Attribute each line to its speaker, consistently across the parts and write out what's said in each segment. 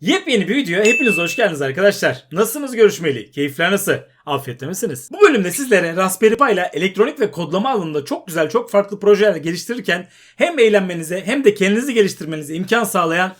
Speaker 1: Yepyeni bir videoya hepiniz hoş geldiniz arkadaşlar. Nasılsınız görüşmeli? Keyifler nasıl? Afiyette misiniz? Bu bölümde sizlere Raspberry Pi ile elektronik ve kodlama alanında çok güzel çok farklı projeler geliştirirken hem eğlenmenize hem de kendinizi geliştirmenize imkan sağlayan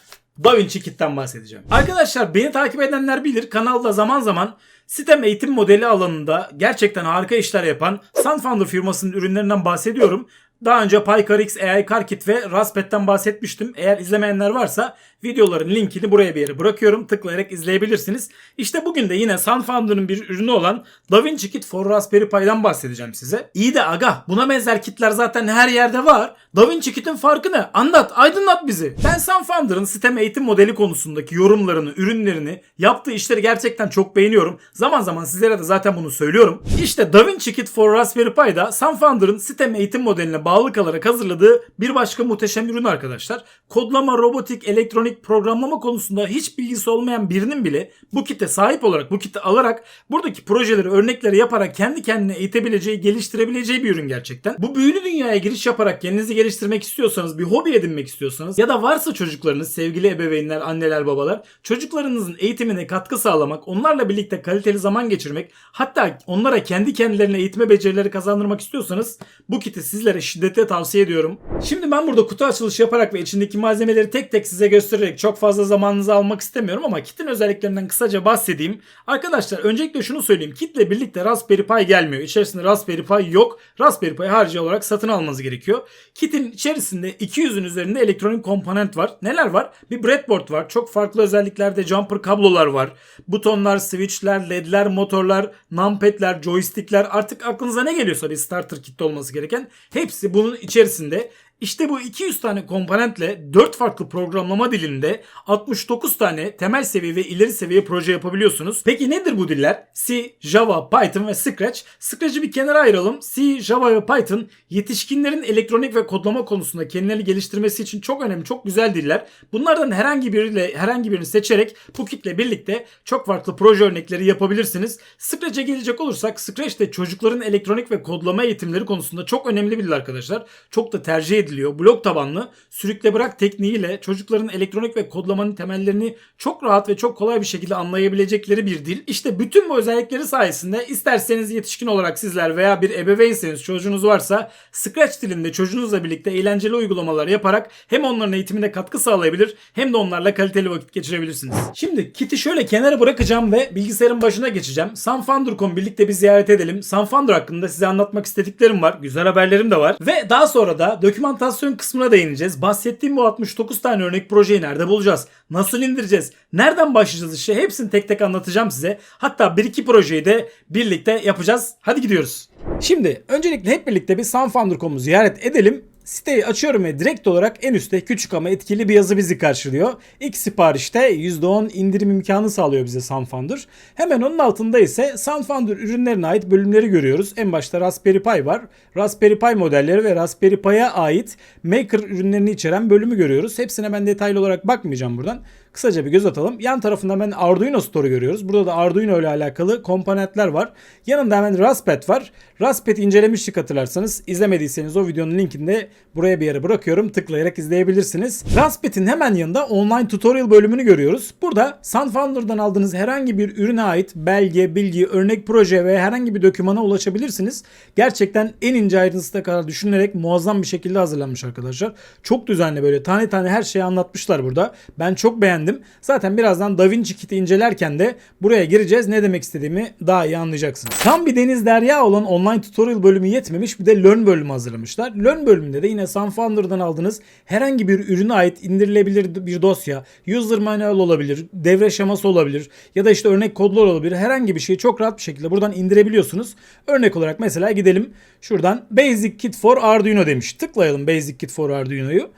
Speaker 1: DaVinci Kit'ten bahsedeceğim. Arkadaşlar beni takip edenler bilir kanalda zaman zaman sistem eğitim modeli alanında gerçekten harika işler yapan Sunfounder firmasının ürünlerinden bahsediyorum. Daha önce PyCarX, AI CarKit ve Raspet'ten bahsetmiştim. Eğer izlemeyenler varsa videoların linkini buraya bir yere bırakıyorum. Tıklayarak izleyebilirsiniz. İşte bugün de yine Sunfounder'ın bir ürünü olan DaVinci Kit for Raspberry Pi'den bahsedeceğim size. İyi de aga buna benzer kitler zaten her yerde var. DaVinci Kit'in farkı ne? Anlat, aydınlat bizi. Ben Sunfounder'ın sistem eğitim modeli konusundaki yorumlarını, ürünlerini, yaptığı işleri gerçekten çok beğeniyorum. Zaman zaman sizlere de zaten bunu söylüyorum. İşte DaVinci Kit for Raspberry Pi'da Sunfounder'ın sistem eğitim modeline bağlı kalarak hazırladığı bir başka muhteşem ürün arkadaşlar. Kodlama, robotik, elektronik, programlama konusunda hiç bilgisi olmayan birinin bile bu kite sahip olarak, bu kiti alarak buradaki projeleri, örnekleri yaparak kendi kendine eğitebileceği, geliştirebileceği bir ürün gerçekten. Bu büyülü dünyaya giriş yaparak kendinizi geliştirmek istiyorsanız, bir hobi edinmek istiyorsanız ya da varsa çocuklarınız, sevgili ebeveynler, anneler, babalar, çocuklarınızın eğitimine katkı sağlamak, onlarla birlikte kaliteli zaman geçirmek, hatta onlara kendi kendilerine eğitme becerileri kazandırmak istiyorsanız bu kiti sizlere şiddetle tavsiye ediyorum. Şimdi ben burada kutu açılışı yaparak ve içindeki malzemeleri tek tek size göstererek çok fazla zamanınızı almak istemiyorum ama kitin özelliklerinden kısaca bahsedeyim. Arkadaşlar öncelikle şunu söyleyeyim. Kitle birlikte Raspberry Pi gelmiyor. İçerisinde Raspberry Pi yok. Raspberry Pi harici olarak satın almanız gerekiyor. Kitin içerisinde 200'ün üzerinde elektronik komponent var. Neler var? Bir breadboard var. Çok farklı özelliklerde jumper kablolar var. Butonlar, switchler, ledler, motorlar, numpad'ler, joystickler artık aklınıza ne geliyorsa bir starter kitle olması gereken hepsi bunun içerisinde. İşte bu 200 tane komponentle 4 farklı programlama dilinde 69 tane temel seviye ve ileri seviye proje yapabiliyorsunuz. Peki nedir bu diller? C, Java, Python ve Scratch. Scratch'ı bir kenara ayıralım. C, Java ve Python yetişkinlerin elektronik ve kodlama konusunda kendilerini geliştirmesi için çok önemli, çok güzel diller. Bunlardan herhangi biriyle herhangi birini seçerek bu kitle birlikte çok farklı proje örnekleri yapabilirsiniz. Scratch'e gelecek olursak Scratch de çocukların elektronik ve kodlama eğitimleri konusunda çok önemli bir dil arkadaşlar. Çok da tercih ediliyor. Blok tabanlı sürükle bırak tekniğiyle çocukların elektronik ve kodlamanın temellerini çok rahat ve çok kolay bir şekilde anlayabilecekleri bir dil. İşte bütün bu özellikleri sayesinde isterseniz yetişkin olarak sizler veya bir ebeveynseniz çocuğunuz varsa Scratch dilinde çocuğunuzla birlikte eğlenceli uygulamalar yaparak hem onların eğitimine katkı sağlayabilir hem de onlarla kaliteli vakit geçirebilirsiniz. Şimdi kiti şöyle kenara bırakacağım ve bilgisayarın başına geçeceğim. Sunfounder.com birlikte bir ziyaret edelim. Sunfounder hakkında size anlatmak istediklerim var. Güzel haberlerim de var. Ve daha sonra da dokümantasyon kısmına değineceğiz. Bahsettiğim bu 69 tane örnek projeyi nerede bulacağız? Nasıl indireceğiz? Nereden başlayacağız işe? Hepsini tek tek anlatacağım size. Hatta bir iki projeyi de birlikte yapacağız. Hadi gidiyoruz. Şimdi öncelikle hep birlikte bir Sunfounder.com'u ziyaret edelim. Siteyi açıyorum ve direkt olarak en üstte küçük ama etkili bir yazı bizi karşılıyor. İlk siparişte %10 indirim imkanı sağlıyor bize Sunfounder. Hemen onun altında ise Sunfounder ürünlerine ait bölümleri görüyoruz. En başta Raspberry Pi var. Raspberry Pi modelleri ve Raspberry Pi'ye ait Maker ürünlerini içeren bölümü görüyoruz. Hepsine ben detaylı olarak bakmayacağım buradan. Kısaca bir göz atalım. Yan tarafında hemen Arduino Store'u görüyoruz. Burada da Arduino ile alakalı komponentler var. Yanında hemen Raspberry var. Raspberry incelemiştik hatırlarsanız. İzlemediyseniz o videonun linkini de buraya bir yere bırakıyorum. Tıklayarak izleyebilirsiniz. Raspberry'in hemen yanında online tutorial bölümünü görüyoruz. Burada Sunfounder'dan aldığınız herhangi bir ürüne ait belge, bilgi, örnek proje ve herhangi bir dokümana ulaşabilirsiniz. Gerçekten en ince ayrıntısına kadar düşünülerek muazzam bir şekilde hazırlanmış arkadaşlar. Çok düzenli böyle tane tane her şeyi anlatmışlar burada. Ben çok beğendim. Zaten birazdan DaVinci Kit'i incelerken de buraya gireceğiz. Ne demek istediğimi daha iyi anlayacaksınız. Tam bir deniz derya olan online tutorial bölümü yetmemiş bir de Learn bölümü hazırlamışlar. Learn bölümünde de yine Sunfounder'dan aldığınız herhangi bir ürüne ait indirilebilir bir dosya, user manual olabilir, devre şeması olabilir ya da işte örnek kodlar olabilir. Herhangi bir şeyi çok rahat bir şekilde buradan indirebiliyorsunuz. Örnek olarak mesela gidelim şuradan Basic Kit for Arduino demiş. Tıklayalım Basic Kit for Arduino'yu.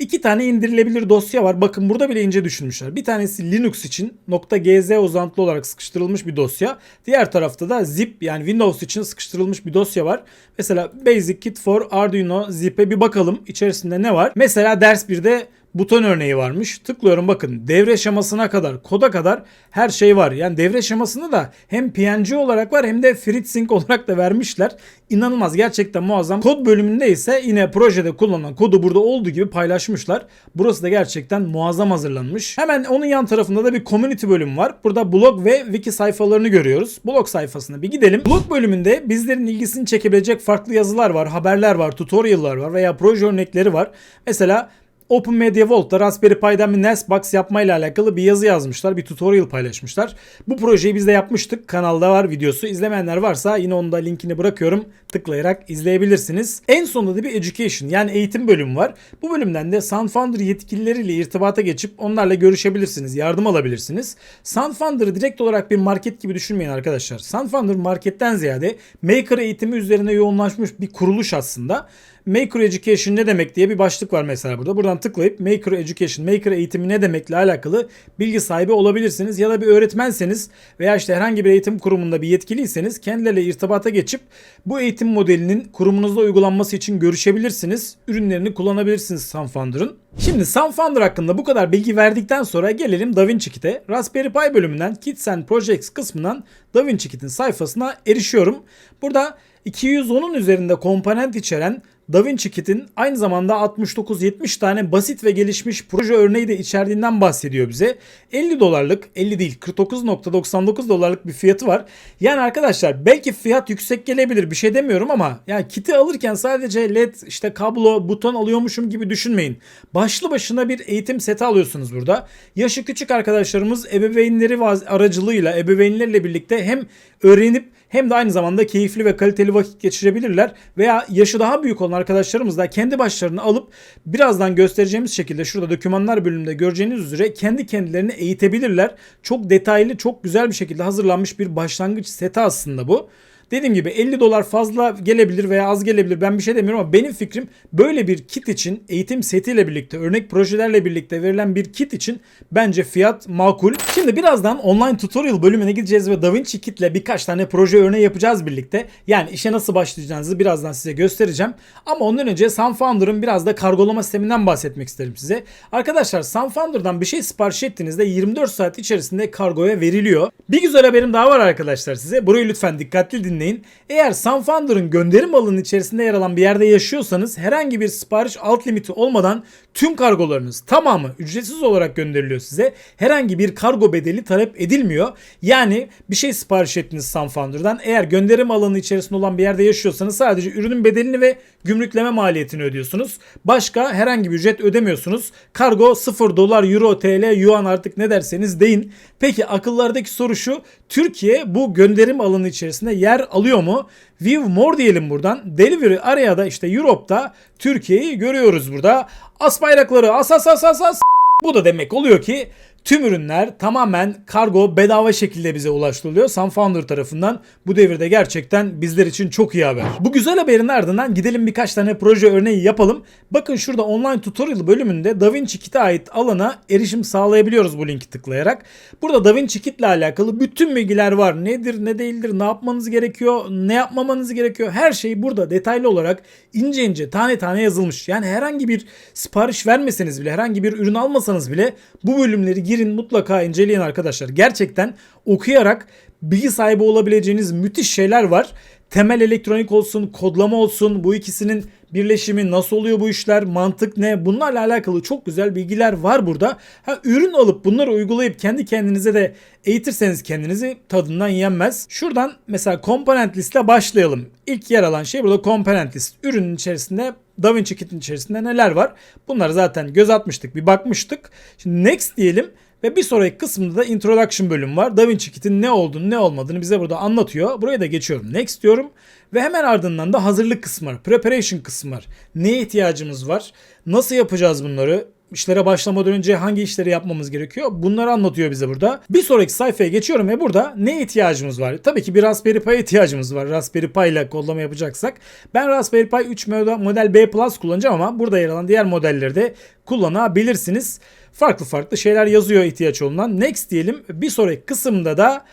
Speaker 1: İki tane indirilebilir dosya var. Bakın burada bile ince düşünmüşler. Bir tanesi Linux için .gz uzantılı olarak sıkıştırılmış bir dosya. Diğer tarafta da zip yani Windows için sıkıştırılmış bir dosya var. Mesela Basic Kit for Arduino zip'e bir bakalım içerisinde ne var. Mesela ders 1'de buton örneği varmış. Tıklıyorum bakın devre şemasına kadar koda kadar her şey var. Yani devre şemasını da hem PNG olarak var hem de FreeSync olarak da vermişler. İnanılmaz gerçekten muazzam. Kod bölümünde ise yine projede kullanılan kodu burada olduğu gibi paylaşmışlar. Burası da gerçekten muazzam hazırlanmış. Hemen onun yan tarafında da bir community bölümü var. Burada blog ve wiki sayfalarını görüyoruz. Blog sayfasına bir gidelim. Blog bölümünde bizlerin ilgisini çekebilecek farklı yazılar var, haberler var, tutorial'lar var veya proje örnekleri var. Mesela Media Vault'ta Raspberry Pi'den bir Nestbox yapmayla alakalı bir yazı yazmışlar. Bir tutorial paylaşmışlar. Bu projeyi biz de yapmıştık. Kanalda var videosu. İzlemeyenler varsa yine onu da linkini bırakıyorum. Tıklayarak izleyebilirsiniz. En sonunda da bir education yani eğitim bölümü var. Bu bölümden de SoundFounder yetkilileriyle irtibata geçip onlarla görüşebilirsiniz. Yardım alabilirsiniz. SoundFounder'ı direkt olarak bir market gibi düşünmeyin arkadaşlar. SoundFounder marketten ziyade Maker eğitimi üzerine yoğunlaşmış bir kuruluş aslında. Maker Education ne demek diye bir başlık var mesela burada. Buradan tıklayıp Maker Education, Maker eğitimi ne demekle alakalı bilgi sahibi olabilirsiniz. Ya da bir öğretmenseniz veya işte herhangi bir eğitim kurumunda bir yetkiliyseniz kendileriyle irtibata geçip bu eğitim modelinin kurumunuzda uygulanması için görüşebilirsiniz. Ürünlerini kullanabilirsiniz SoundFounder'ın. Şimdi SoundFounder hakkında bu kadar bilgi verdikten sonra gelelim DaVinci Kit'e. Raspberry Pi bölümünden Kits and Projects kısmından DaVinci Kit'in sayfasına erişiyorum. Burada 210'un üzerinde komponent içeren DaVinci Kit'in aynı zamanda 69-70 tane basit ve gelişmiş proje örneği de içerdiğinden bahsediyor bize. 50 dolarlık, 50 değil 49.99 dolarlık bir fiyatı var. Yani arkadaşlar belki fiyat yüksek gelebilir bir şey demiyorum ama yani kiti alırken sadece led işte kablo, buton alıyormuşum gibi düşünmeyin. Başlı başına bir eğitim seti alıyorsunuz burada. Yaşı küçük arkadaşlarımız ebeveynleri aracılığıyla ebeveynlerle birlikte hem öğrenip hem de aynı zamanda keyifli ve kaliteli vakit geçirebilirler veya yaşı daha büyük olan arkadaşlarımız da kendi başlarını alıp birazdan göstereceğimiz şekilde şurada dokümanlar bölümünde göreceğiniz üzere kendi kendilerini eğitebilirler. Çok detaylı, çok güzel bir şekilde hazırlanmış bir başlangıç seti aslında bu. Dediğim gibi 50 dolar fazla gelebilir veya az gelebilir ben bir şey demiyorum ama benim fikrim böyle bir kit için eğitim setiyle birlikte örnek projelerle birlikte verilen bir kit için bence fiyat makul. Şimdi birazdan online tutorial bölümüne gideceğiz ve DaVinci Kit ile birkaç tane proje örneği yapacağız birlikte. Yani işe nasıl başlayacağınızı birazdan size göstereceğim. Ama ondan önce SunFounder'ın biraz da kargolama sisteminden bahsetmek isterim size. Arkadaşlar SunFounder'dan bir şey sipariş ettiğinizde 24 saat içerisinde kargoya veriliyor. Bir güzel haberim daha var arkadaşlar size. Burayı lütfen dikkatli dinleyin dinleyin. Eğer SunFounder'ın gönderim alanının içerisinde yer alan bir yerde yaşıyorsanız herhangi bir sipariş alt limiti olmadan tüm kargolarınız tamamı ücretsiz olarak gönderiliyor size. Herhangi bir kargo bedeli talep edilmiyor. Yani bir şey sipariş ettiniz SunFounder'dan. Eğer gönderim alanı içerisinde olan bir yerde yaşıyorsanız sadece ürünün bedelini ve gümrükleme maliyetini ödüyorsunuz. Başka herhangi bir ücret ödemiyorsunuz. Kargo 0 dolar, euro, tl, yuan artık ne derseniz deyin. Peki akıllardaki soru şu. Türkiye bu gönderim alanı içerisinde yer alıyor mu? View more diyelim buradan. Delivery area'da işte Europe'da Türkiye'yi görüyoruz burada. As bayrakları as as as as as. Bu da demek oluyor ki Tüm ürünler tamamen kargo bedava şekilde bize ulaştırılıyor SunFounder tarafından. Bu devirde gerçekten bizler için çok iyi haber. Bu güzel haberin ardından gidelim birkaç tane proje örneği yapalım. Bakın şurada online tutorial bölümünde DaVinci Kit'e ait alana erişim sağlayabiliyoruz bu linki tıklayarak. Burada DaVinci Kit ile alakalı bütün bilgiler var. Nedir, ne değildir, ne yapmanız gerekiyor, ne yapmamanız gerekiyor. Her şey burada detaylı olarak ince ince tane tane yazılmış. Yani herhangi bir sipariş vermeseniz bile, herhangi bir ürün almasanız bile bu bölümleri girin mutlaka inceleyin arkadaşlar. Gerçekten okuyarak bilgi sahibi olabileceğiniz müthiş şeyler var. Temel elektronik olsun, kodlama olsun bu ikisinin birleşimi nasıl oluyor bu işler, mantık ne bunlarla alakalı çok güzel bilgiler var burada. Ha, ürün alıp bunları uygulayıp kendi kendinize de eğitirseniz kendinizi tadından yenmez. Şuradan mesela komponent listle başlayalım. İlk yer alan şey burada komponent list. Ürünün içerisinde DaVinci Kit'in içerisinde neler var? Bunları zaten göz atmıştık, bir bakmıştık. Şimdi next diyelim. Ve bir sonraki kısımda da introduction bölüm var. DaVinci Kit'in ne olduğunu ne olmadığını bize burada anlatıyor. Buraya da geçiyorum. Next diyorum. Ve hemen ardından da hazırlık kısmı var. Preparation kısmı var. Neye ihtiyacımız var? Nasıl yapacağız bunları? İşlere başlamadan önce hangi işleri yapmamız gerekiyor? Bunları anlatıyor bize burada. Bir sonraki sayfaya geçiyorum ve burada ne ihtiyacımız var? Tabii ki bir Raspberry Pi ihtiyacımız var. Raspberry Pi ile kodlama yapacaksak. Ben Raspberry Pi 3 model B Plus kullanacağım ama burada yer alan diğer modelleri de kullanabilirsiniz. Farklı farklı şeyler yazıyor ihtiyaç olunan. Next diyelim. Bir sonraki kısımda da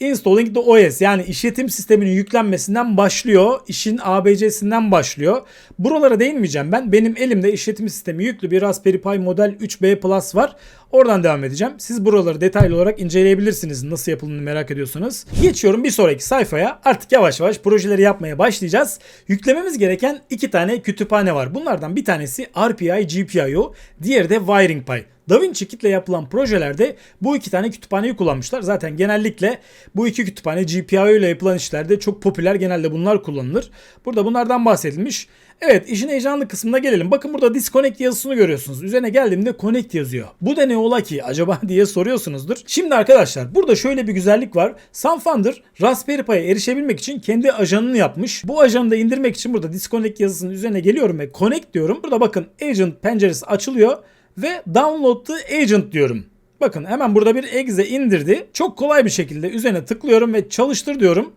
Speaker 1: Installing the OS yani işletim sisteminin yüklenmesinden başlıyor. İşin ABC'sinden başlıyor. Buralara değinmeyeceğim ben. Benim elimde işletim sistemi yüklü bir Raspberry Pi Model 3B Plus var. Oradan devam edeceğim. Siz buraları detaylı olarak inceleyebilirsiniz nasıl yapıldığını merak ediyorsanız. Geçiyorum bir sonraki sayfaya. Artık yavaş yavaş projeleri yapmaya başlayacağız. Yüklememiz gereken iki tane kütüphane var. Bunlardan bir tanesi RPI GPIO, diğeri de Wiring Pi. DaVinci Kit ile yapılan projelerde bu iki tane kütüphaneyi kullanmışlar. Zaten genellikle bu iki kütüphane GPIO ile yapılan işlerde çok popüler. Genelde bunlar kullanılır. Burada bunlardan bahsedilmiş. Evet işin heyecanlı kısmına gelelim. Bakın burada disconnect yazısını görüyorsunuz. Üzerine geldiğimde connect yazıyor. Bu da ne ola ki acaba diye soruyorsunuzdur. Şimdi arkadaşlar burada şöyle bir güzellik var. Sunfunder Raspberry Pi'ye erişebilmek için kendi ajanını yapmış. Bu ajanı da indirmek için burada disconnect yazısının üzerine geliyorum ve connect diyorum. Burada bakın agent penceresi açılıyor ve download the agent diyorum. Bakın hemen burada bir exe indirdi. Çok kolay bir şekilde üzerine tıklıyorum ve çalıştır diyorum.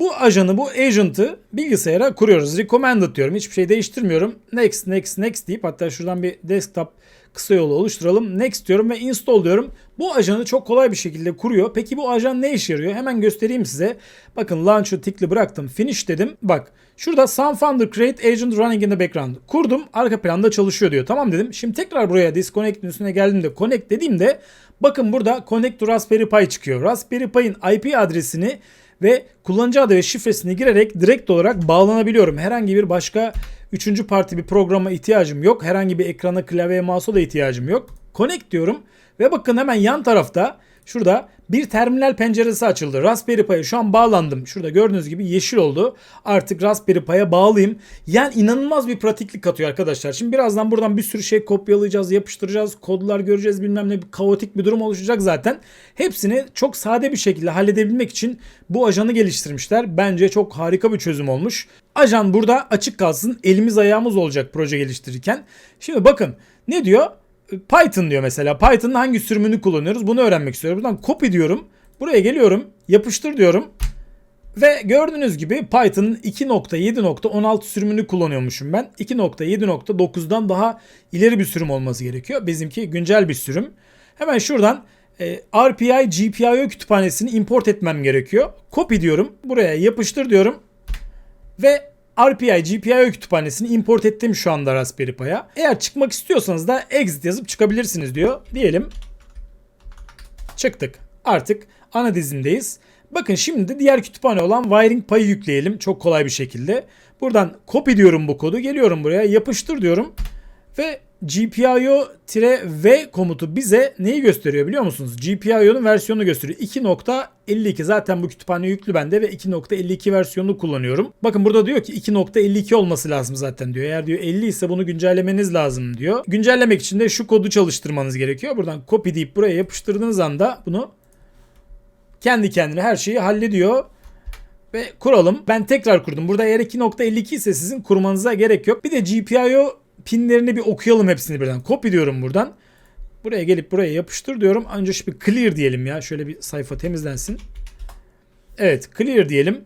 Speaker 1: Bu ajanı, bu agent'ı bilgisayara kuruyoruz. Recommended diyorum. Hiçbir şey değiştirmiyorum. Next, next, next deyip hatta şuradan bir desktop kısa yolu oluşturalım. Next diyorum ve install diyorum. Bu ajanı çok kolay bir şekilde kuruyor. Peki bu ajan ne işe yarıyor? Hemen göstereyim size. Bakın launch'u tikli bıraktım. Finish dedim. Bak şurada Sunfunder Create Agent Running in the Background. Kurdum. Arka planda çalışıyor diyor. Tamam dedim. Şimdi tekrar buraya Disconnect'in üstüne geldiğimde Connect dediğimde bakın burada Connect to Raspberry Pi çıkıyor. Raspberry Pi'nin IP adresini ve kullanıcı adı ve şifresini girerek direkt olarak bağlanabiliyorum. Herhangi bir başka üçüncü parti bir programa ihtiyacım yok. Herhangi bir ekrana, klavyeye, mouse'a da ihtiyacım yok. Connect diyorum ve bakın hemen yan tarafta şurada bir terminal penceresi açıldı. Raspberry Pi'ye şu an bağlandım. Şurada gördüğünüz gibi yeşil oldu. Artık Raspberry Pi'ye bağlayayım. Yani inanılmaz bir pratiklik katıyor arkadaşlar. Şimdi birazdan buradan bir sürü şey kopyalayacağız, yapıştıracağız, kodlar göreceğiz bilmem ne bir kaotik bir durum oluşacak zaten. Hepsini çok sade bir şekilde halledebilmek için bu ajanı geliştirmişler. Bence çok harika bir çözüm olmuş. Ajan burada açık kalsın. Elimiz ayağımız olacak proje geliştirirken. Şimdi bakın ne diyor? Python diyor mesela. Python'ın hangi sürümünü kullanıyoruz? Bunu öğrenmek istiyorum. Buradan copy diyorum. Buraya geliyorum. Yapıştır diyorum. Ve gördüğünüz gibi Python'ın 2.7.16 sürümünü kullanıyormuşum ben. 2.7.9'dan daha ileri bir sürüm olması gerekiyor. Bizimki güncel bir sürüm. Hemen şuradan e, RPI GPIO kütüphanesini import etmem gerekiyor. Copy diyorum. Buraya yapıştır diyorum. Ve RPI GPIO kütüphanesini import ettim şu anda Raspberry Pi'ya. Eğer çıkmak istiyorsanız da exit yazıp çıkabilirsiniz diyor. Diyelim. Çıktık. Artık ana dizindeyiz. Bakın şimdi de diğer kütüphane olan Wiring Pi'yi yükleyelim çok kolay bir şekilde. Buradan copy diyorum bu kodu. Geliyorum buraya yapıştır diyorum. Ve GPIO-V komutu bize neyi gösteriyor biliyor musunuz? GPIO'nun versiyonunu gösteriyor. 2.52 zaten bu kütüphane yüklü bende ve 2.52 versiyonunu kullanıyorum. Bakın burada diyor ki 2.52 olması lazım zaten diyor. Eğer diyor 50 ise bunu güncellemeniz lazım diyor. Güncellemek için de şu kodu çalıştırmanız gerekiyor. Buradan copy deyip buraya yapıştırdığınız anda bunu kendi kendine her şeyi hallediyor ve kuralım. Ben tekrar kurdum. Burada eğer 2.52 ise sizin kurmanıza gerek yok. Bir de GPIO pinlerini bir okuyalım hepsini birden. Copy diyorum buradan. Buraya gelip buraya yapıştır diyorum. Önce şu bir clear diyelim ya. Şöyle bir sayfa temizlensin. Evet clear diyelim.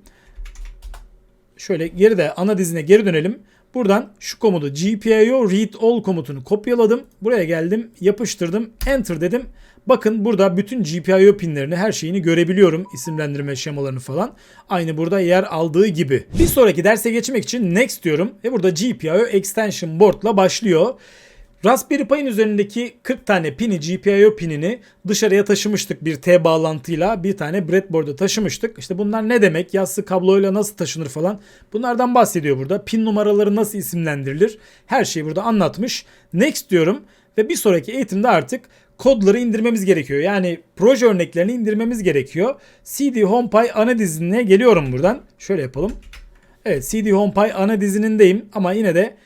Speaker 1: Şöyle geride ana dizine geri dönelim. Buradan şu komutu GPIO read all komutunu kopyaladım. Buraya geldim yapıştırdım. Enter dedim. Bakın burada bütün GPIO pinlerini her şeyini görebiliyorum. isimlendirme şemalarını falan. Aynı burada yer aldığı gibi. Bir sonraki derse geçmek için next diyorum. Ve burada GPIO extension board ile başlıyor. Raspberry Pi'nin üzerindeki 40 tane pini GPIO pinini dışarıya taşımıştık bir T bağlantıyla bir tane breadboard'a taşımıştık. İşte bunlar ne demek yassı kabloyla nasıl taşınır falan bunlardan bahsediyor burada. Pin numaraları nasıl isimlendirilir her şeyi burada anlatmış. Next diyorum ve bir sonraki eğitimde artık kodları indirmemiz gerekiyor. Yani proje örneklerini indirmemiz gerekiyor. CD HomePy ana dizinine geliyorum buradan. Şöyle yapalım. Evet CD HomePy ana dizinindeyim ama yine de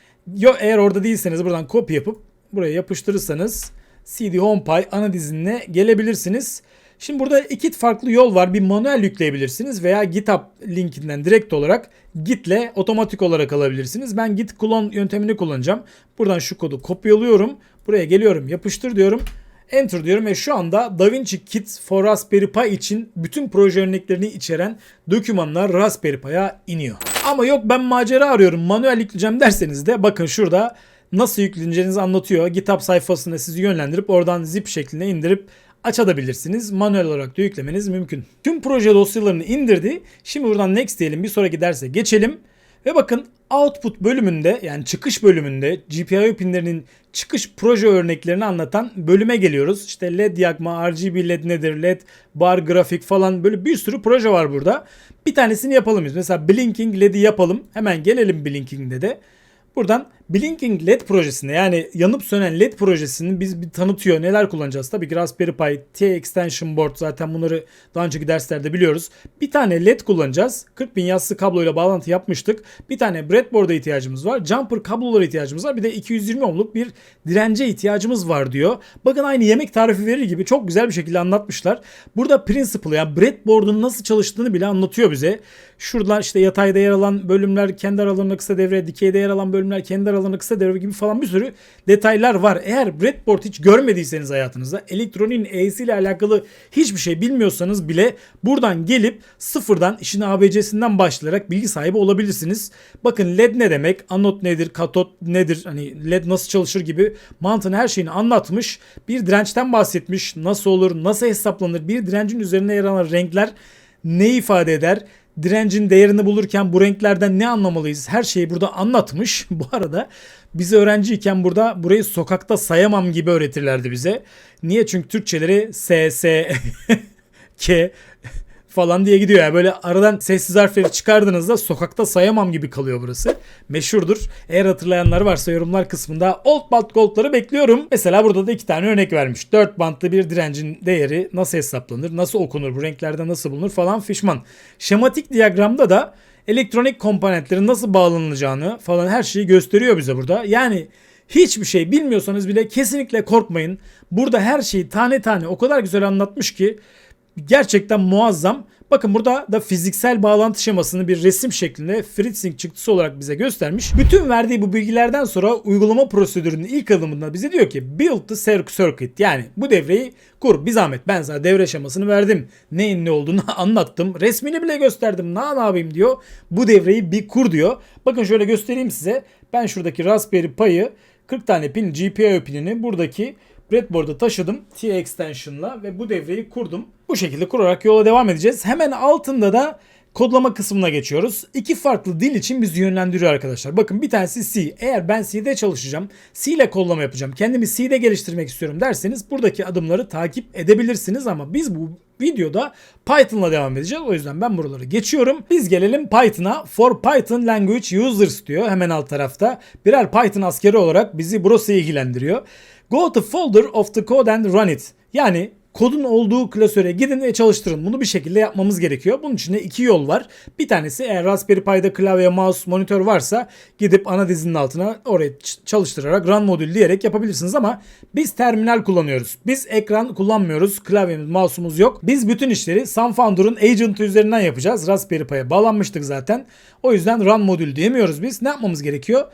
Speaker 1: eğer orada değilseniz buradan copy yapıp buraya yapıştırırsanız CD HomePy ana dizinine gelebilirsiniz. Şimdi burada iki farklı yol var. Bir manuel yükleyebilirsiniz veya GitHub linkinden direkt olarak Git'le otomatik olarak alabilirsiniz. Ben Git kullan yöntemini kullanacağım. Buradan şu kodu kopyalıyorum. Buraya geliyorum yapıştır diyorum. Enter diyorum ve şu anda DaVinci Kit for Raspberry Pi için bütün proje örneklerini içeren dokümanlar Raspberry Pi'ya iniyor. Ama yok ben macera arıyorum manuel yükleyeceğim derseniz de bakın şurada nasıl yükleneceğinizi anlatıyor. GitHub sayfasında sizi yönlendirip oradan zip şeklinde indirip açabilirsiniz. Manuel olarak da yüklemeniz mümkün. Tüm proje dosyalarını indirdi. Şimdi buradan next diyelim bir sonraki derse geçelim. Ve bakın output bölümünde yani çıkış bölümünde GPIO pinlerinin çıkış proje örneklerini anlatan bölüme geliyoruz. İşte LED yakma, RGB LED nedir, LED bar grafik falan böyle bir sürü proje var burada. Bir tanesini yapalım biz. Mesela Blinking LED'i yapalım. Hemen gelelim Blinking'de de. Buradan Blinking LED projesinde yani yanıp sönen LED projesini biz bir tanıtıyor. Neler kullanacağız? Tabii ki Raspberry Pi, T Extension Board zaten bunları daha önceki derslerde biliyoruz. Bir tane LED kullanacağız. 40 bin yassı kabloyla bağlantı yapmıştık. Bir tane breadboard'a ihtiyacımız var. Jumper kablolara ihtiyacımız var. Bir de 220 ohmluk bir dirence ihtiyacımız var diyor. Bakın aynı yemek tarifi verir gibi çok güzel bir şekilde anlatmışlar. Burada principle yani breadboard'un nasıl çalıştığını bile anlatıyor bize. Şuradan işte yatayda yer alan bölümler kendi aralarında kısa devre, dikeyde yer alan bölümler kendi aralarında kısa devre gibi falan bir sürü detaylar var. Eğer breadboard hiç görmediyseniz hayatınızda elektroniğin E'si ile alakalı hiçbir şey bilmiyorsanız bile buradan gelip sıfırdan işin ABC'sinden başlayarak bilgi sahibi olabilirsiniz. Bakın LED ne demek, anot nedir, katot nedir, hani LED nasıl çalışır gibi mantığını her şeyini anlatmış. Bir dirençten bahsetmiş. Nasıl olur, nasıl hesaplanır, bir direncin üzerine yer alan renkler ne ifade eder? Direncin değerini bulurken bu renklerden ne anlamalıyız? Her şeyi burada anlatmış. Bu arada biz öğrenciyken burada burayı sokakta sayamam gibi öğretirlerdi bize. Niye? Çünkü Türkçeleri S, S, K falan diye gidiyor. Yani böyle aradan sessiz harfleri çıkardığınızda sokakta sayamam gibi kalıyor burası. Meşhurdur. Eğer hatırlayanlar varsa yorumlar kısmında old band gold'ları bekliyorum. Mesela burada da iki tane örnek vermiş. 4 bantlı bir direncin değeri nasıl hesaplanır, nasıl okunur, bu renklerde nasıl bulunur falan fişman. Şematik diyagramda da elektronik komponentlerin nasıl bağlanılacağını falan her şeyi gösteriyor bize burada. Yani hiçbir şey bilmiyorsanız bile kesinlikle korkmayın. Burada her şeyi tane tane o kadar güzel anlatmış ki gerçekten muazzam. Bakın burada da fiziksel bağlantı şemasını bir resim şeklinde FreeSync çıktısı olarak bize göstermiş. Bütün verdiği bu bilgilerden sonra uygulama prosedürünün ilk adımında bize diyor ki build the circuit yani bu devreyi kur. Bir zahmet ben sana devre şemasını verdim. Neyin ne olduğunu anlattım. Resmini bile gösterdim. Ne yapayım diyor. Bu devreyi bir kur diyor. Bakın şöyle göstereyim size. Ben şuradaki Raspberry Pi'yi 40 tane pin GPIO pinini buradaki breadboard'a taşıdım T extension'la ve bu devreyi kurdum. Bu şekilde kurarak yola devam edeceğiz. Hemen altında da kodlama kısmına geçiyoruz. İki farklı dil için bizi yönlendiriyor arkadaşlar. Bakın bir tanesi C. Eğer ben C'de çalışacağım, C ile kodlama yapacağım, kendimi C'de geliştirmek istiyorum derseniz buradaki adımları takip edebilirsiniz ama biz bu videoda Python'la devam edeceğiz. O yüzden ben buraları geçiyorum. Biz gelelim Python'a. For Python Language Users diyor hemen alt tarafta. Birer Python askeri olarak bizi burası ilgilendiriyor. Go to folder of the code and run it. Yani kodun olduğu klasöre gidin ve çalıştırın. Bunu bir şekilde yapmamız gerekiyor. Bunun için de iki yol var. Bir tanesi eğer Raspberry Pi'de klavye, mouse, monitör varsa gidip ana dizinin altına oraya çalıştırarak run modül diyerek yapabilirsiniz ama biz terminal kullanıyoruz. Biz ekran kullanmıyoruz. Klavyemiz, mouse'umuz yok. Biz bütün işleri SunFounder'ın agent üzerinden yapacağız. Raspberry Pi'ye bağlanmıştık zaten. O yüzden run modül diyemiyoruz biz. Ne yapmamız gerekiyor?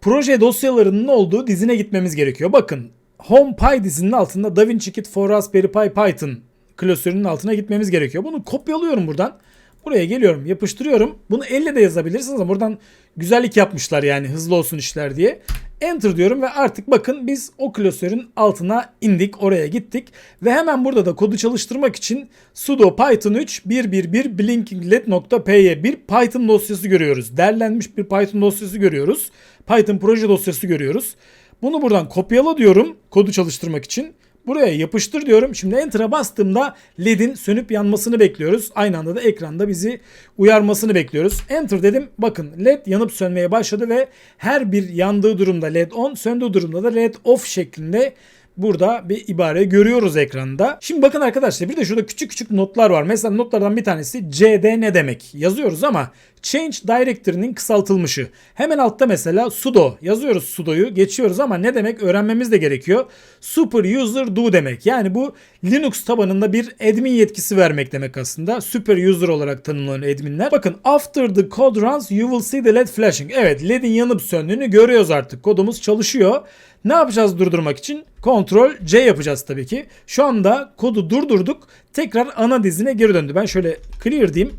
Speaker 1: proje dosyalarının olduğu dizine gitmemiz gerekiyor. Bakın Home Py dizinin altında DaVinci Kit for Raspberry Pi Python klasörünün altına gitmemiz gerekiyor. Bunu kopyalıyorum buradan. Buraya geliyorum, yapıştırıyorum. Bunu elle de yazabilirsiniz ama buradan güzellik yapmışlar yani hızlı olsun işler diye. Enter diyorum ve artık bakın biz o klasörün altına indik, oraya gittik. Ve hemen burada da kodu çalıştırmak için sudo python 3 111 blinkingled.py bir Python dosyası görüyoruz. Derlenmiş bir Python dosyası görüyoruz. Python proje dosyası görüyoruz. Bunu buradan kopyala diyorum kodu çalıştırmak için. Buraya yapıştır diyorum. Şimdi Enter'a bastığımda LED'in sönüp yanmasını bekliyoruz. Aynı anda da ekranda bizi uyarmasını bekliyoruz. Enter dedim. Bakın LED yanıp sönmeye başladı ve her bir yandığı durumda LED on, söndüğü durumda da LED off şeklinde burada bir ibare görüyoruz ekranda. Şimdi bakın arkadaşlar bir de şurada küçük küçük notlar var. Mesela notlardan bir tanesi CD ne demek yazıyoruz ama Change Directory'nin kısaltılmışı. Hemen altta mesela sudo yazıyoruz sudo'yu geçiyoruz ama ne demek öğrenmemiz de gerekiyor. Super user do demek. Yani bu Linux tabanında bir admin yetkisi vermek demek aslında. Super user olarak tanımlanan adminler. Bakın after the code runs you will see the LED flashing. Evet LED'in yanıp söndüğünü görüyoruz artık. Kodumuz çalışıyor. Ne yapacağız durdurmak için? Ctrl C yapacağız tabii ki. Şu anda kodu durdurduk. Tekrar ana dizine geri döndü. Ben şöyle clear diyeyim.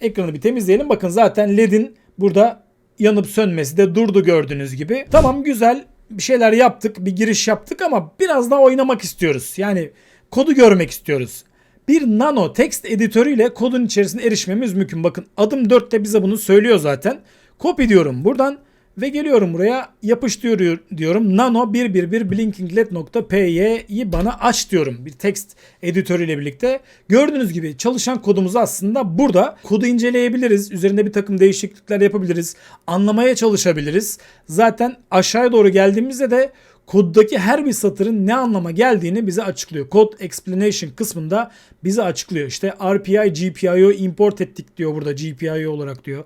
Speaker 1: Ekranı bir temizleyelim. Bakın zaten LED'in burada yanıp sönmesi de durdu gördüğünüz gibi. Tamam güzel. bir şeyler yaptık, bir giriş yaptık ama biraz daha oynamak istiyoruz. Yani kodu görmek istiyoruz. Bir nano text editörüyle kodun içerisine erişmemiz mümkün. Bakın adım 4'te bize bunu söylüyor zaten. Copy diyorum buradan ve geliyorum buraya yapıştırıyor diyorum. Nano 111 blinkingled.py'yi bana aç diyorum. Bir text editörüyle birlikte. Gördüğünüz gibi çalışan kodumuz aslında burada. Kodu inceleyebiliriz. Üzerinde bir takım değişiklikler yapabiliriz. Anlamaya çalışabiliriz. Zaten aşağıya doğru geldiğimizde de koddaki her bir satırın ne anlama geldiğini bize açıklıyor. Code explanation kısmında bize açıklıyor. İşte RPI, GPIO import ettik diyor burada GPIO olarak diyor.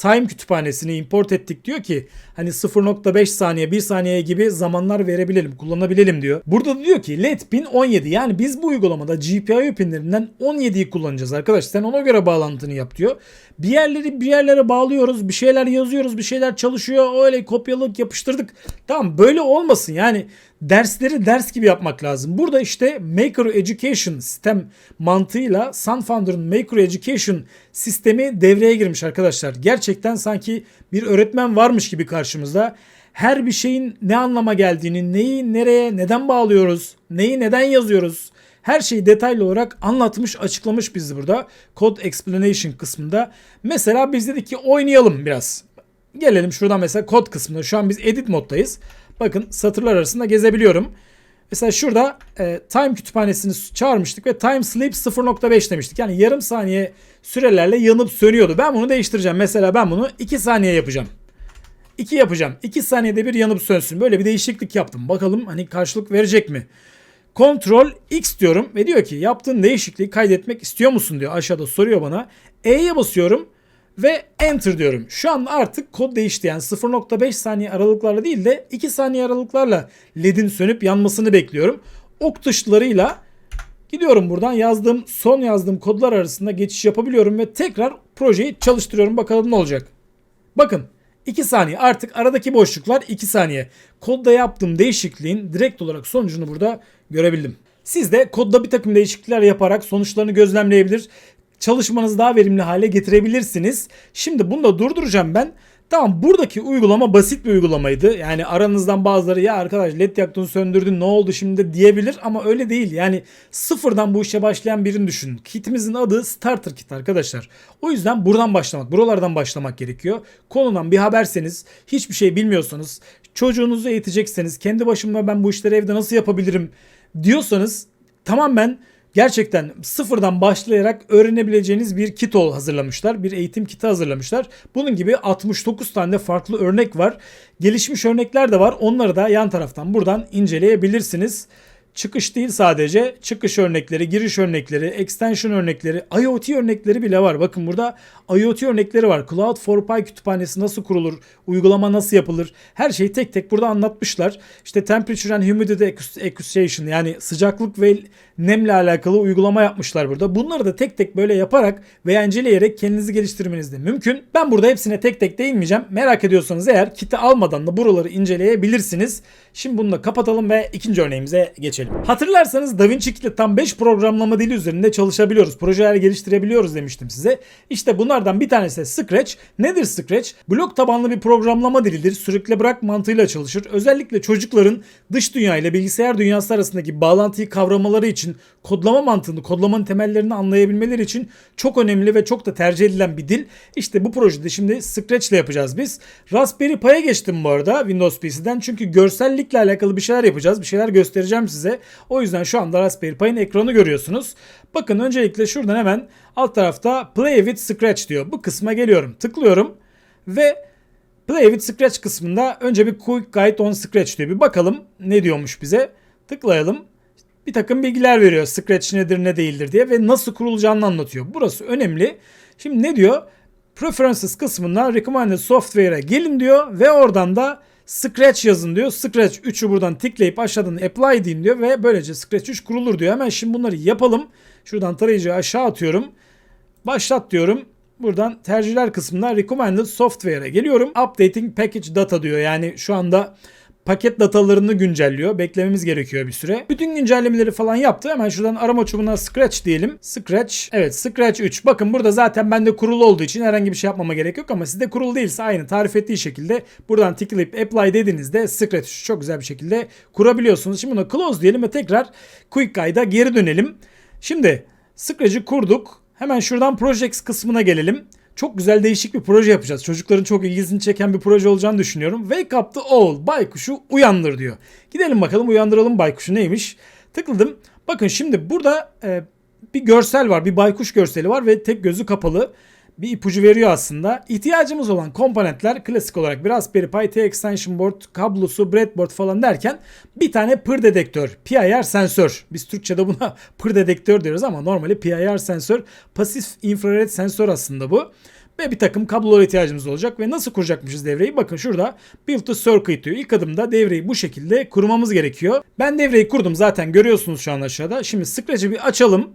Speaker 1: Time kütüphanesini import ettik diyor ki hani 0.5 saniye 1 saniye gibi zamanlar verebilelim kullanabilelim diyor. Burada da diyor ki LED pin 17 yani biz bu uygulamada GPIO pinlerinden 17'yi kullanacağız arkadaş sen ona göre bağlantını yap diyor. Bir yerleri bir yerlere bağlıyoruz bir şeyler yazıyoruz bir şeyler çalışıyor öyle kopyalık yapıştırdık. Tamam böyle olmasın yani dersleri ders gibi yapmak lazım. Burada işte Maker Education sistem mantığıyla Sunfounder'ın Maker Education sistemi devreye girmiş arkadaşlar. Gerçekten sanki bir öğretmen varmış gibi karşımızda. Her bir şeyin ne anlama geldiğini, neyi nereye, neden bağlıyoruz, neyi neden yazıyoruz, her şeyi detaylı olarak anlatmış, açıklamış bizi burada. Code Explanation kısmında. Mesela biz dedik ki oynayalım biraz. Gelelim şuradan mesela kod kısmında. Şu an biz edit moddayız. Bakın satırlar arasında gezebiliyorum. Mesela şurada e, time kütüphanesini çağırmıştık ve time sleep 0.5 demiştik. Yani yarım saniye sürelerle yanıp sönüyordu. Ben bunu değiştireceğim. Mesela ben bunu 2 saniye yapacağım. 2 yapacağım. 2 saniyede bir yanıp sönsün. Böyle bir değişiklik yaptım. Bakalım hani karşılık verecek mi? Ctrl X diyorum ve diyor ki yaptığın değişikliği kaydetmek istiyor musun diyor. Aşağıda soruyor bana. E'ye basıyorum ve enter diyorum. Şu an artık kod değişti. Yani 0.5 saniye aralıklarla değil de 2 saniye aralıklarla ledin sönüp yanmasını bekliyorum. Ok tuşlarıyla gidiyorum buradan yazdığım son yazdığım kodlar arasında geçiş yapabiliyorum ve tekrar projeyi çalıştırıyorum. Bakalım ne olacak. Bakın 2 saniye artık aradaki boşluklar 2 saniye. Kodda yaptığım değişikliğin direkt olarak sonucunu burada görebildim. Siz de kodda bir takım değişiklikler yaparak sonuçlarını gözlemleyebilir çalışmanızı daha verimli hale getirebilirsiniz. Şimdi bunu da durduracağım ben. Tamam buradaki uygulama basit bir uygulamaydı. Yani aranızdan bazıları ya arkadaş led yaktın söndürdün ne oldu şimdi diyebilir ama öyle değil. Yani sıfırdan bu işe başlayan birini düşünün. Kitimizin adı Starter Kit arkadaşlar. O yüzden buradan başlamak, buralardan başlamak gerekiyor. Konudan bir haberseniz, hiçbir şey bilmiyorsanız, çocuğunuzu eğitecekseniz, kendi başıma ben bu işleri evde nasıl yapabilirim diyorsanız tamamen gerçekten sıfırdan başlayarak öğrenebileceğiniz bir kit hazırlamışlar. Bir eğitim kiti hazırlamışlar. Bunun gibi 69 tane farklı örnek var. Gelişmiş örnekler de var. Onları da yan taraftan buradan inceleyebilirsiniz. Çıkış değil sadece çıkış örnekleri, giriş örnekleri, extension örnekleri, IoT örnekleri bile var. Bakın burada IoT örnekleri var. Cloud for Pi kütüphanesi nasıl kurulur, uygulama nasıl yapılır her şeyi tek tek burada anlatmışlar. İşte temperature and humidity accusation yani sıcaklık ve nemle alakalı uygulama yapmışlar burada. Bunları da tek tek böyle yaparak veya inceleyerek kendinizi geliştirmeniz de mümkün. Ben burada hepsine tek tek değinmeyeceğim. Merak ediyorsanız eğer kiti almadan da buraları inceleyebilirsiniz. Şimdi bunu da kapatalım ve ikinci örneğimize geçelim. Hatırlarsanız DaVinci ile tam 5 programlama dili üzerinde çalışabiliyoruz. Projeler geliştirebiliyoruz demiştim size. İşte bunlardan bir tanesi Scratch. Nedir Scratch? Blok tabanlı bir programlama dilidir. Sürükle bırak mantığıyla çalışır. Özellikle çocukların dış dünya ile bilgisayar dünyası arasındaki bağlantıyı kavramaları için kodlama mantığını, kodlamanın temellerini anlayabilmeleri için çok önemli ve çok da tercih edilen bir dil. İşte bu projede şimdi Scratch ile yapacağız biz. Raspberry Pi'ye geçtim bu arada Windows PC'den. Çünkü görsellikle alakalı bir şeyler yapacağız. Bir şeyler göstereceğim size. O yüzden şu anda Raspberry Pi'nin ekranı görüyorsunuz. Bakın öncelikle şuradan hemen alt tarafta Play with Scratch diyor. Bu kısma geliyorum. Tıklıyorum ve Play with Scratch kısmında önce bir Quick Guide on Scratch diyor. Bir bakalım ne diyormuş bize. Tıklayalım bir takım bilgiler veriyor. Scratch nedir ne değildir diye ve nasıl kurulacağını anlatıyor. Burası önemli. Şimdi ne diyor? Preferences kısmından Recommended Software'e gelin diyor ve oradan da Scratch yazın diyor. Scratch 3'ü buradan tıklayıp aşağıdan apply deyin diyor ve böylece Scratch 3 kurulur diyor. Hemen şimdi bunları yapalım. Şuradan tarayıcıyı aşağı atıyorum. Başlat diyorum. Buradan tercihler kısmından Recommended Software'e geliyorum. Updating Package Data diyor. Yani şu anda paket datalarını güncelliyor. Beklememiz gerekiyor bir süre. Bütün güncellemeleri falan yaptı. Hemen şuradan arama çubuğuna Scratch diyelim. Scratch. Evet Scratch 3. Bakın burada zaten bende kurulu olduğu için herhangi bir şey yapmama gerek yok ama sizde kurulu değilse aynı tarif ettiği şekilde buradan tıklayıp apply dediğinizde Scratch 3'ü çok güzel bir şekilde kurabiliyorsunuz. Şimdi buna close diyelim ve tekrar Quick Guide'a geri dönelim. Şimdi Scratch'ı kurduk. Hemen şuradan Projects kısmına gelelim. Çok güzel değişik bir proje yapacağız. Çocukların çok ilgisini çeken bir proje olacağını düşünüyorum. Wake up the owl. Baykuşu uyandır diyor. Gidelim bakalım uyandıralım baykuşu neymiş. Tıkladım. Bakın şimdi burada e, bir görsel var. Bir baykuş görseli var ve tek gözü kapalı. Bir ipucu veriyor aslında. İhtiyacımız olan komponentler klasik olarak bir Raspberry Pi, T-Extension Board, kablosu, breadboard falan derken bir tane pır dedektör, PIR sensör. Biz Türkçe'de buna pır dedektör diyoruz ama normali PIR sensör, pasif infrared sensör aslında bu. Ve bir takım kablolara ihtiyacımız olacak ve nasıl kuracakmışız devreyi? Bakın şurada build to circuit diyor. İlk adımda devreyi bu şekilde kurmamız gerekiyor. Ben devreyi kurdum zaten görüyorsunuz şu an aşağıda. Şimdi Scratch'ı bir açalım.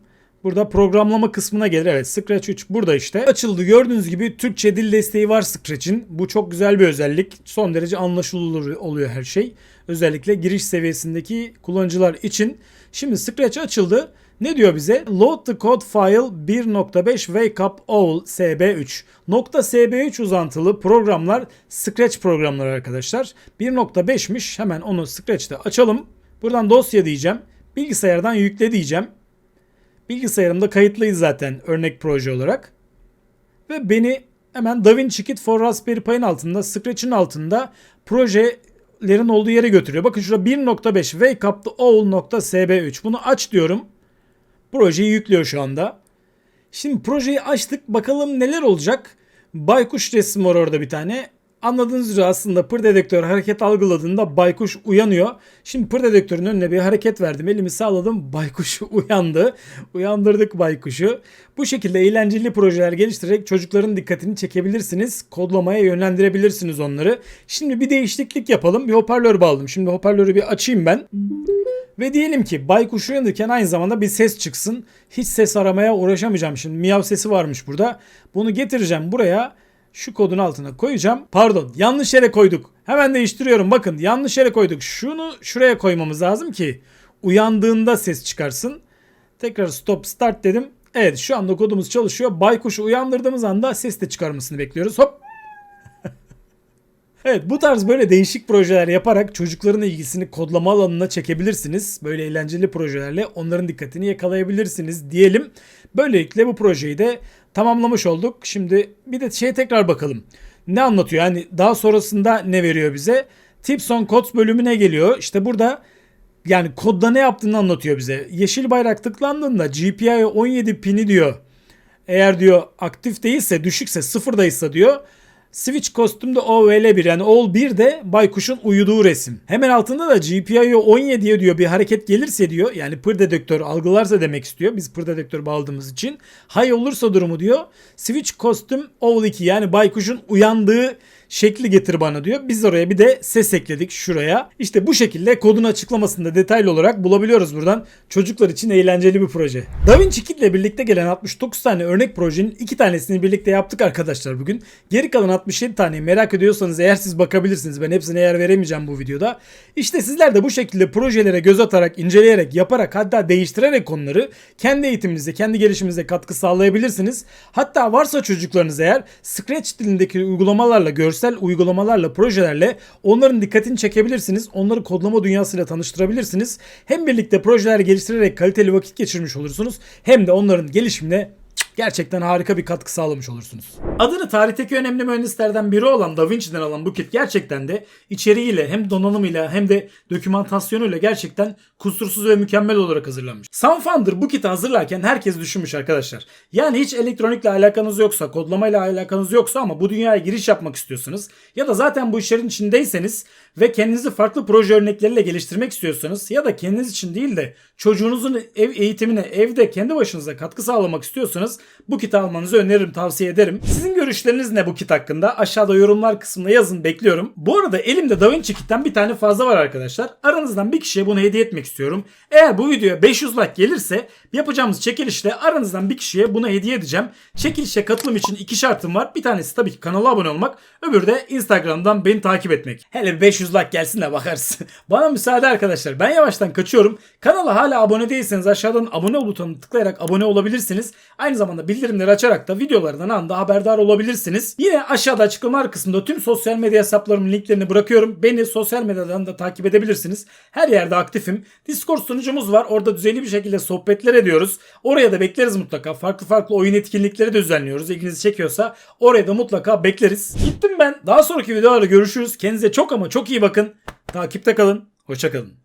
Speaker 1: Burada programlama kısmına gelir. Evet Scratch 3 burada işte. Açıldı. Gördüğünüz gibi Türkçe dil desteği var Scratch'in. Bu çok güzel bir özellik. Son derece anlaşılır oluyor her şey. Özellikle giriş seviyesindeki kullanıcılar için. Şimdi Scratch açıldı. Ne diyor bize? Load the code file 1.5 wake up all sb3. Nokta .sb3 uzantılı programlar Scratch programları arkadaşlar. 1.5'miş. Hemen onu Scratch'te açalım. Buradan dosya diyeceğim. Bilgisayardan yükle diyeceğim. Bilgisayarımda kayıtlıyız zaten örnek proje olarak. Ve beni hemen DaVinci Kit for Raspberry Pi'nin altında, Scratch'in altında projelerin olduğu yere götürüyor. Bakın şurada 1.5 wake up the all.sb3. Bunu aç diyorum. Projeyi yüklüyor şu anda. Şimdi projeyi açtık. Bakalım neler olacak. Baykuş resmi var orada bir tane. Anladığınız üzere aslında pır dedektör hareket algıladığında baykuş uyanıyor. Şimdi pır dedektörün önüne bir hareket verdim. Elimi sağladım. Baykuş uyandı. Uyandırdık baykuşu. Bu şekilde eğlenceli projeler geliştirerek çocukların dikkatini çekebilirsiniz. Kodlamaya yönlendirebilirsiniz onları. Şimdi bir değişiklik yapalım. Bir hoparlör bağladım. Şimdi hoparlörü bir açayım ben. Ve diyelim ki baykuş uyanırken aynı zamanda bir ses çıksın. Hiç ses aramaya uğraşamayacağım. Şimdi miyav sesi varmış burada. Bunu getireceğim buraya. Şu kodun altına koyacağım. Pardon yanlış yere koyduk. Hemen değiştiriyorum. Bakın yanlış yere koyduk. Şunu şuraya koymamız lazım ki uyandığında ses çıkarsın. Tekrar stop start dedim. Evet şu anda kodumuz çalışıyor. Baykuşu uyandırdığımız anda ses de çıkarmasını bekliyoruz. Hop Evet bu tarz böyle değişik projeler yaparak çocukların ilgisini kodlama alanına çekebilirsiniz. Böyle eğlenceli projelerle onların dikkatini yakalayabilirsiniz diyelim. Böylelikle bu projeyi de tamamlamış olduk. Şimdi bir de şeye tekrar bakalım. Ne anlatıyor? Yani daha sonrasında ne veriyor bize? Tips on Codes bölümüne geliyor. İşte burada yani kodda ne yaptığını anlatıyor bize. Yeşil bayrak tıklandığında GPI 17 pini diyor. Eğer diyor aktif değilse düşükse sıfırdaysa diyor Switch kostümde OVL1 yani All 1 de baykuşun uyuduğu resim. Hemen altında da GPIO 17'ye diyor bir hareket gelirse diyor yani pır dedektör algılarsa demek istiyor. Biz pır dedektör bağladığımız için. Hay olursa durumu diyor. Switch kostüm All 2 yani baykuşun uyandığı şekli getir bana diyor. Biz oraya bir de ses ekledik şuraya. İşte bu şekilde kodun açıklamasında detaylı olarak bulabiliyoruz buradan. Çocuklar için eğlenceli bir proje. DaVinci Kit ile birlikte gelen 69 tane örnek projenin 2 tanesini birlikte yaptık arkadaşlar bugün. Geri kalan 67 tane merak ediyorsanız eğer siz bakabilirsiniz. Ben hepsine yer veremeyeceğim bu videoda. İşte sizler de bu şekilde projelere göz atarak, inceleyerek, yaparak hatta değiştirerek konuları kendi eğitiminizde, kendi gelişiminize katkı sağlayabilirsiniz. Hatta varsa çocuklarınız eğer Scratch dilindeki uygulamalarla görsel uygulamalarla, projelerle onların dikkatini çekebilirsiniz. Onları kodlama dünyasıyla tanıştırabilirsiniz. Hem birlikte projeler geliştirerek kaliteli vakit geçirmiş olursunuz hem de onların gelişimine gerçekten harika bir katkı sağlamış olursunuz. Adını tarihteki önemli mühendislerden biri olan Da Vinci'den alan bu kit gerçekten de içeriğiyle hem donanımıyla hem de dokümantasyonuyla gerçekten kusursuz ve mükemmel olarak hazırlanmış. Soundfounder bu kiti hazırlarken herkes düşünmüş arkadaşlar. Yani hiç elektronikle alakanız yoksa, kodlamayla alakanız yoksa ama bu dünyaya giriş yapmak istiyorsunuz ya da zaten bu işlerin içindeyseniz ve kendinizi farklı proje örnekleriyle geliştirmek istiyorsanız ya da kendiniz için değil de çocuğunuzun ev eğitimine evde kendi başınıza katkı sağlamak istiyorsanız bu kitabı almanızı öneririm, tavsiye ederim. Sizin görüşleriniz ne bu kit hakkında? Aşağıda yorumlar kısmında yazın bekliyorum. Bu arada elimde DaVinci Kit'ten bir tane fazla var arkadaşlar. Aranızdan bir kişiye bunu hediye etmek istiyorum. Eğer bu videoya 500 like gelirse yapacağımız çekilişte aranızdan bir kişiye bunu hediye edeceğim. Çekilişe katılım için iki şartım var. Bir tanesi tabii ki kanala abone olmak. Öbürü de Instagram'dan beni takip etmek. Hele bir 500 like gelsin de bakarız. Bana müsaade arkadaşlar. Ben yavaştan kaçıyorum. Kanala hala abone değilseniz aşağıdan abone ol butonuna tıklayarak abone olabilirsiniz. Aynı zamanda bildirimleri açarak da videolardan anında haberdar olabilirsiniz. Yine aşağıda açıklamalar kısmında tüm sosyal medya hesaplarımın linklerini bırakıyorum. Beni sosyal medyadan da takip edebilirsiniz. Her yerde aktifim. Discord sunucumuz var. Orada düzenli bir şekilde sohbetler ediyoruz. Oraya da bekleriz mutlaka. Farklı farklı oyun etkinlikleri de düzenliyoruz. İlginizi çekiyorsa oraya da mutlaka bekleriz. Gittim ben. Daha sonraki videolarda görüşürüz. Kendinize çok ama çok iyi bakın. Takipte kalın. Hoşçakalın.